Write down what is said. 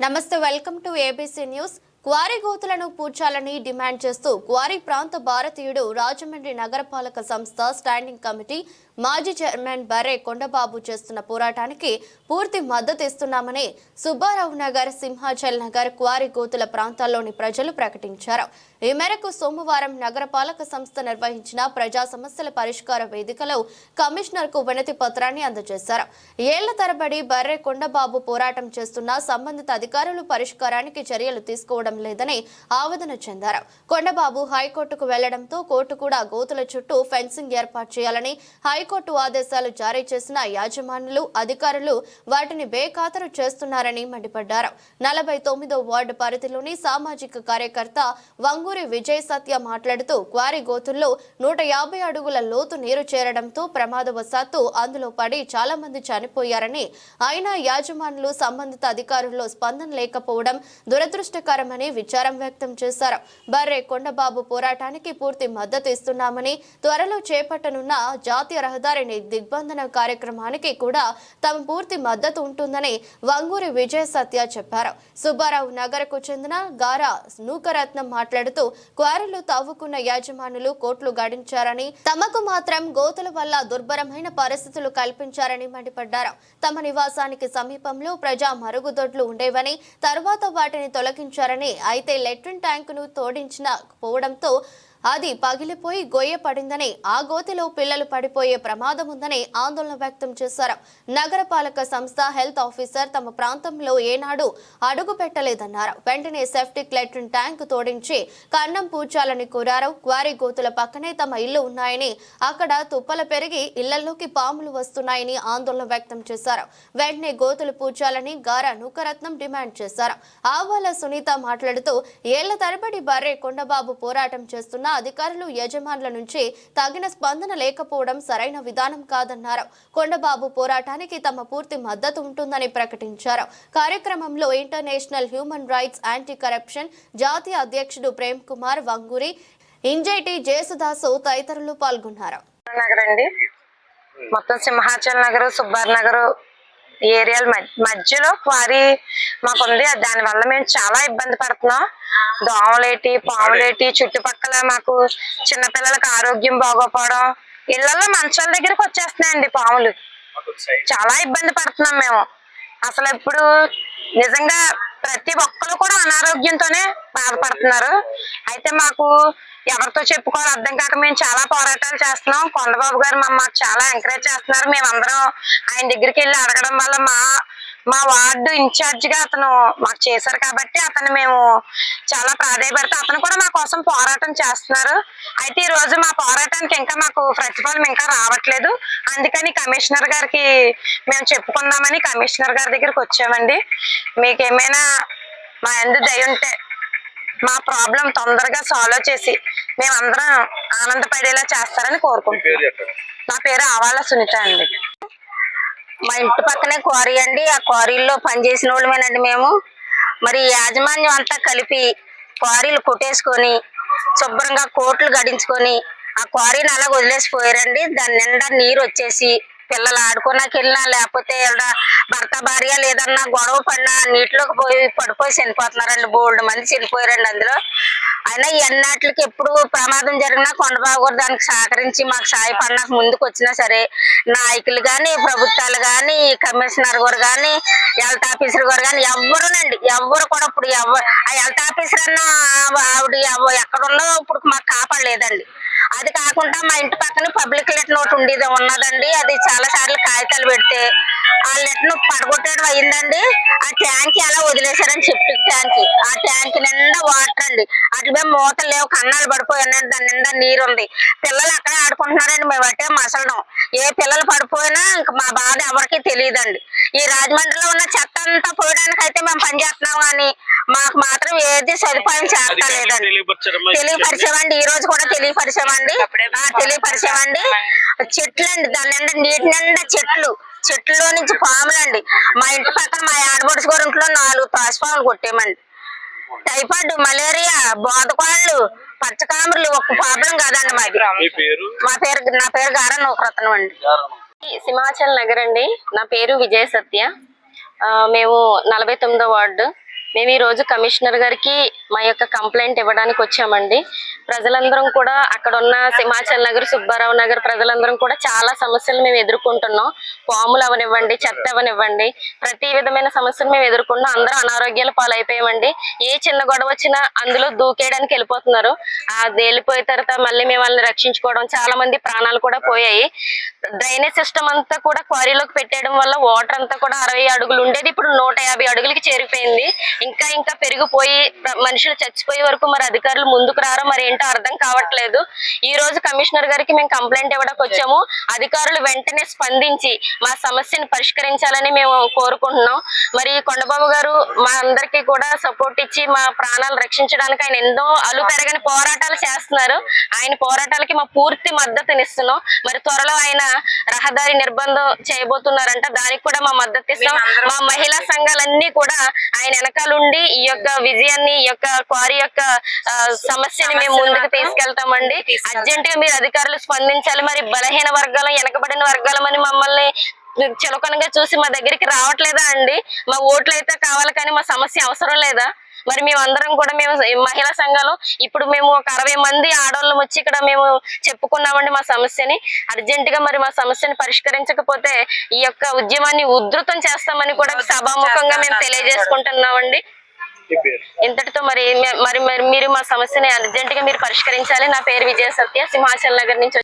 నమస్తే welcome to ABC news quarry గోతులను పూడ్చాలని demand చేస్తూ క్వారీ ప్రాంత భారతీయుడు రాజమండ్రి నగరపాలక సంస్థ స్టాండింగ్ కమిటీ మాజీ చైర్మన్ బర్రే కొండబాబు చేస్తున్న పోరాటానికి పూర్తి మద్దతు ఇస్తున్నామని సుబ్బారావు నగర్ సింహాచల్ నగర్ క్వారీ గోతుల ప్రాంతాల్లోని ప్రజలు ప్రకటించారు. ఈ మేరకు సోమవారం నగరపాలక సంస్థ నిర్వహించిన ప్రజా సమస్యల పరిష్కార వేదికలో కమిషనర్కు వినతి పత్రాన్ని అందజేశారు. ఏళ్ళ తరబడి బర్రె కొండబాబు పోరాటం చేస్తున్న సంబంధిత అధికారులు పరిష్కారానికి చర్యలు తీసుకోవడం లేదని ఆవేదన చెందారు. కొండబాబు హైకోర్టుకు వెళ్ళడంతో కోర్టు కూడా గోతుల చుట్టూ ఫెన్సింగ్ ఏర్పాటు చేయాలని హైకోర్టు ఆదేశాలు జారీ చేసిన యాజమాన్యులు అధికారులు వాటిని బేఖాతరు చేస్తున్నారని మండిపడ్డారు. నలభై తొమ్మిదో వార్డు పరిధిలోని సామాజిక కార్యకర్త వంగు వంగూరి విజయ్ సత్య మాట్లాడుతూ క్వారీ గోతుల్లో నూట యాభై అడుగుల లోతు నీరు చేరడంతో ప్రమాదవశాత్తు అందులో పడి చాలా మంది చనిపోయారని అయినా యాజమానులు సంబంధిత అధికారుల్లో స్పందన లేకపోవడం దురదృష్టకరమని విచారం వ్యక్తం చేశారు. బర్రె కొండబాబు పోరాటానికి పూర్తి మద్దతు ఇస్తున్నామని త్వరలో చేపట్టనున్న జాతీయ రహదారిని దిగ్బంధన కార్యక్రమానికి కూడా తమ పూర్తి మద్దతు ఉంటుందని వంగూరి విజయ సత్య చెప్పారు. సుబ్బారావు నగర్కు చెందిన గారా నూకరత్నం మాట్లాడుతూ క్వారీలు తవ్వుకున్న యాజమానులు కోట్లు గడించారని తమకు మాత్రం గోతుల వల్ల దుర్భరమైన పరిస్థితులు కల్పించారని మండిపడ్డారు. తమ నివాసానికి సమీపంలో ప్రజా మరుగుదొడ్లు ఉండేవని తర్వాత వాటిని తొలగించారని అయితే లెట్రిన్ ట్యాంకును తోడించిన పోవడంతో అది పగిలిపోయి గొయ్య పడిందని ఆ గోతిలో పిల్లలు పడిపోయే ప్రమాదం ఉందని ఆందోళన వ్యక్తం చేశారు. నగరపాలక సంస్థ హెల్త్ ఆఫీసర్ తమ ప్రాంతంలో ఏనాడు అడుగు పెట్టలేదన్నారు. వెంటనే సెఫ్టిక్ లెట్రిన్ ట్యాంక్ తోడించి కన్నం పూడ్చాలని కోరారు. క్వారీ గోతుల పక్కనే తమ ఇల్లు ఉన్నాయని అక్కడ తుప్పలు పెరిగి ఇళ్ళలోకి పాములు వస్తున్నాయని ఆందోళన వ్యక్తం చేశారు. వెంటనే గోతులు పూడ్చాలని గారా నూకరత్నం డిమాండ్ చేశారు. ఆవాల సునీత మాట్లాడుతూ ఏళ్ళ తరబడి బర్రె కొండబాబు పోరాటం చేస్తున్న అధికారులు యజమానుల నుంచి తగిన స్పందన లేకపోవడం సరైన విధానం కాదన్నారు. కొండబాబు పోరాటానికి తమ పూర్తి మద్దతు ఉంటుందని ప్రకటించారు. కార్యక్రమంలో international human rights anti corruption జాతీయ అధ్యక్షుడు ప్రేమ్ కుమార్ వంగూరి ఇంజైటి జేసుదాసు తదితరులు పాల్గొన్నారు. నగర్ అండి మొత్తం సింహాచల్ నగర్ సుబ్బార్ నగర్ ఏరియాల మధ్య- మధ్యలో క్వారీ మాకుంది. దాని వల్ల మేము చాలా ఇబ్బంది పడుతున్నాం. దోమలేటి పాములేటి చుట్టుపక్కల మాకు చిన్నపిల్లలకు ఆరోగ్యం బాగోపోవడం ఇళ్ళలో మంచాల దగ్గరకు వచ్చేస్తున్నాయండి పాములు. చాలా ఇబ్బంది పడుతున్నాం మేము. అసలు ఇప్పుడు నిజంగా ప్రతి ఒక్కరు కూడా అనారోగ్యంతోనే బాధపడుతున్నారు. అయితే మాకు ఎవరితో చెప్పుకోవాలి అర్థం కాక మేము చాలా పోరాటాలు చేస్తున్నాం. కొండబాబు గారు మమ్మల్ని చాలా ఎంకరేజ్ చేస్తున్నారు. మేమందరం ఆయన దగ్గరికి వెళ్ళి అడగడం వల్ల మా మా వార్డు ఇన్ఛార్జ్గా అతను మాకు చేశారు కాబట్టి అతను మేము చాలా ప్రాధాయపడితే అతను కూడా మా కోసం పోరాటం చేస్తున్నారు. అయితే ఈ రోజు మా పోరాటానికి ఇంకా మాకు ప్రతిఫలం ఇంకా రావట్లేదు. అందుకని కమిషనర్ గారికి మేము చెప్పుకుందామని కమిషనర్ గారి దగ్గరికి వచ్చామండి. మీకు ఏమైనా మా ఎందు దయ ఉంటే మా ప్రాబ్లం తొందరగా సాల్వ్ చేసి మేమందరం ఆనందపడేలా చేస్తారని కోరుకుంటున్నాం. నా పేరు ఆవాల సునీత అండి. మా ఇంటి పక్కనే క్వారీ అండి. ఆ క్వారీల్లో పనిచేసిన వాళ్ళమేనండి మేము. మరి యాజమాన్యం అంతా కలిపి క్వారీలు కొట్టేసుకొని శుభ్రంగా కోట్లు గడించుకొని ఆ క్వారీని అలా వదిలేసిపోయారండి. దాని నిండా నీరు వచ్చేసి పిల్లలు ఆడుకోనాకి వెళ్ళినా లేకపోతే భర్త భార్య లేదన్నా గొడవ పడినా నీటిలోకి పోయి పడిపోయి చనిపోతున్నారండి. బోల్డ్ మంది చనిపోయారండి అందులో. అయినా ఎన్నాటికి ఎప్పుడు ప్రమాదం జరిగినా కొండబాబు గారు దానికి సహకరించి మాకు సాయపడినాక ముందుకు వచ్చినా సరే నాయకులు కానీ ప్రభుత్వాలు కానీ కమిషనర్ గారు కానీ హెల్త్ ఆఫీసర్ గారు కానీ ఎవ్వరునండి. ఎవ్వరు కూడా ఇప్పుడు ఎవ్వరు ఆ హెల్త్ ఆఫీసర్ అన్న ఆవిడ ఎవ- ఇప్పుడు మాకు కాపాడలేదండి. అది కాకుండా మా ఇంటి పక్కన పబ్లిక్ లెట్ నోట్ ఉండేది ఉన్నదండి. అది చాలా సార్లు కాగితాలు పెడితే ఆ లెట్ను పడగొట్టడం అయిందండి. ఆ ట్యాంక్ అలా వదిలేశారని సెప్టిక్ ట్యాంక్ ఆ ట్యాంక్ నిండా వాటర్ అండి. అట్ల మేము మూతలు లేవు కన్నాలు పడిపోయాయండి దాని నిండా నీరు ఉంది. పిల్లలు అక్కడే ఆడుకుంటున్నారండి మేము అట్టే మసలడం. ఏ పిల్లలు పడిపోయినా ఇంక మా బాధ ఎవరికి తెలియదండి. ఈ రాజమండ్రిలో ఉన్న చెత్త అంతా పోయడానికి అయితే మేము పనిచేస్తున్నాం కానీ మాకు మాత్రం ఏది సదుపాయం చేస్తలేదండి? తెలియపరిచామండి ఈ రోజు కూడా తెలియపరిచామండి ఆ, తెలియపరిచామండి చెట్లు అండి దాని నిండా నీటి నిండా చెట్లు. చెట్లలో నుంచి పాములండి. మా ఇంటి పక్కన మా ఆడబడుచు గారి ఇంట్లో నాలుగు పాములు కొట్టేమండి టైఫాయిడ్ మలేరియా బోధకాళ్ళు పచ్చకామర్లు ఒక ప్రాబ్లం కాదండి మాది. మీ పేరు? మా పేరు నా పేరు గారా నూకరత్నం అండి. సింహాచల్ నగర్ అండి. నా పేరు విజయ సత్య. మేము నలభై తొమ్మిదో వార్డు మేము ఈ రోజు కమిషనర్ గారికి మా యొక్క కంప్లైంట్ ఇవ్వడానికి వచ్చామండి. ప్రజలందరం కూడా అక్కడ ఉన్న సింహాచల్ నగర్ సుబ్బారావు నగర్ ప్రజలందరం కూడా చాలా సమస్యలు మేము ఎదుర్కొంటున్నాం. పాములు అవనివ్వండి చెత్త అవనివ్వండి ప్రతి విధమైన సమస్యలు మేము ఎదుర్కొంటున్నాం. అందరూ అనారోగ్యాల పాలైపోయామండి. ఏ చిన్న గొడవ వచ్చినా అందులో దూకేయడానికి వెళ్ళిపోతున్నారు. అది వెళ్ళిపోయిన తర్వాత మళ్ళీ మేము వాళ్ళని రక్షించుకోవడం చాలా మంది ప్రాణాలు కూడా పోయాయి. డ్రైనేజ్ సిస్టమ్ అంతా కూడా క్వారీలోకి పెట్టేయడం వల్ల వాటర్ అంతా కూడా అరవై అడుగులు ఉండేది. ఇప్పుడు నూట యాభై అడుగులకి చేరిపోయింది. ఇంకా ఇంకా పెరిగిపోయి మనుషులు చచ్చిపోయే వరకు మరి అధికారులు ముందుకు రారో? మరి ఏంటో అర్థం కావట్లేదు. ఈ రోజు కమిషనర్ గారికి మేము కంప్లైంట్ ఇవ్వడానికి వచ్చాము. అధికారులు వెంటనే స్పందించి మా సమస్యను పరిష్కరించాలని మేము కోరుకుంటున్నాం. మరి కొండబాబు గారు మా అందరికీ కూడా సపోర్ట్ ఇచ్చి మా ప్రాణాలు రక్షించడానికి ఆయన ఎన్నో అలు పెరగని పోరాటాలు చేస్తున్నారు. ఆయన పోరాటాలకి మా పూర్తి మద్దతునిస్తున్నాం. మరి త్వరలో ఆయన రహదారి నిర్బంధం చేయబోతున్నారంట. దానికి కూడా మా మద్దతు ఇస్తాం. మా మహిళా సంఘాలన్నీ కూడా ఆయన వెనకాలండి ఈ యొక్క విజయాన్ని ఈ యొక్క క్వారీ యొక్క సమస్యని మేము ముందుకు తీసుకెళ్తామండి. అర్జెంట్గా మీరు అధికారులు స్పందించాలి. మరి బలహీన వర్గాలు వెనకబడిన వర్గాలమని మమ్మల్ని చులకనగా చూసి మా దగ్గరికి రావట్లేదా అండి? మా ఓట్లు అయితే కావాలి కానీ మా సమస్య అవసరం లేదా? మరి మేము అందరం కూడా మేము మహిళా సంఘాలు. ఇప్పుడు మేము ఒక అరవై మంది ఆడవాళ్ళం వచ్చి ఇక్కడ మేము చెప్పుకున్నామండి మా సమస్యని. అర్జెంట్గా మరి మా సమస్యని పరిష్కరించకపోతే ఈ యొక్క ఉద్యమాన్ని ఉధృతం చేస్తామని కూడా సభాముఖంగా మేము తెలియజేసుకుంటున్నామండి. ఇంతటితో మరి మరి మరి మీరు మా సమస్యని అర్జెంట్గా మీరు పరిష్కరించాలి. నా పేరు విజయ సత్య సింహాచల్ నగర్ నుంచి